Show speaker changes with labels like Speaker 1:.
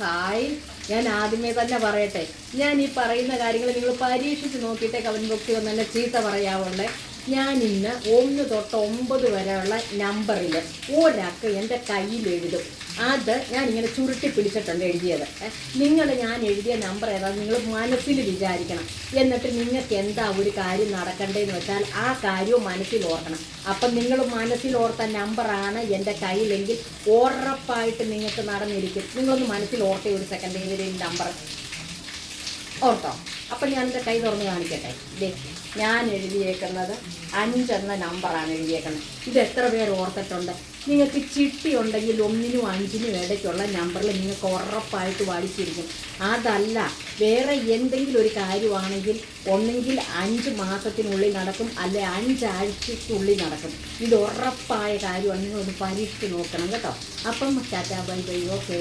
Speaker 1: Hi. ഞാൻ ആദ്യമേ തന്നെ പറയട്ടെ. ഞാൻ ഈ പറയുന്ന കാര്യങ്ങൾ നിങ്ങൾ പരീക്ഷിച്ച് നോക്കിയിട്ടേ കമന്റ് ബോക്സിൽ വന്ന് എന്നെ ചീത്ത പറയാവുള്ളേ. ഞാൻ ഇന്ന് ഒന്ന് തൊട്ട് ഒമ്പത് വരെയുള്ള നമ്പറിൽ ഒരാൾക്ക് എന്റെ കയ്യിൽ എഴുതും. അത് ഞാൻ ഇങ്ങനെ ചുരുട്ടി പിടിച്ചിട്ടുണ്ട് എഴുതിയത്. നിങ്ങൾ ഞാൻ എഴുതിയ നമ്പർ ഏതാ നിങ്ങൾ മനസ്സിൽ വിചാരിക്കണം. എന്നിട്ട് നിങ്ങൾക്ക് എന്താ ഒരു കാര്യം നടക്കണ്ടേന്ന് വെച്ചാൽ ആ കാര്യവും മനസ്സിൽ ഓർക്കണം. അപ്പം നിങ്ങൾ മനസ്സിൽ ഓർത്ത നമ്പറാണ് എന്റെ കയ്യിലെങ്കിൽ ഉറപ്പായിട്ട് നിങ്ങൾക്ക് നടന്നിരിക്കും. നിങ്ങളൊന്ന് മനസ്സിൽ ഓർത്തേ ഒരു സെക്കൻഡ് ഏതെങ്കിലും നമ്പർ ഓർത്തോ? അപ്പം ഞാൻ എന്റെ കൈ തുറന്ന് കാണിക്കട്ടെ. ഇതേ ഞാൻ എഴുതിയേക്കുന്നത് അഞ്ചെന്ന നമ്പറാണ് എഴുതിയേക്കുന്നത്. ഇത് എത്ര പേർ ഓർത്തിട്ടുണ്ട്? നിങ്ങൾക്ക് ചിട്ടി ഉണ്ടെങ്കിൽ ഒന്നിനും അഞ്ചിനും ഇടയ്ക്കുള്ള നമ്പറിൽ നിങ്ങൾക്ക് ഉറപ്പായിട്ട് വായിച്ചിരിക്കും. അതല്ല വേറെ എന്തെങ്കിലും ഒരു കാര്യമാണെങ്കിൽ ഒന്നെങ്കിൽ അഞ്ച് മാസത്തിനുള്ളിൽ നടക്കും അല്ലെ അഞ്ചാഴ്ചയ്ക്കുള്ളിൽ നടക്കും. ഇത് ഉറപ്പായ കാര്യമാണ്. നിങ്ങളൊന്ന് പരീക്ഷിച്ച് നോക്കണം കേട്ടോ. അപ്പം ടാറ്റാ ബൈ ബൈ ഓക്കേ.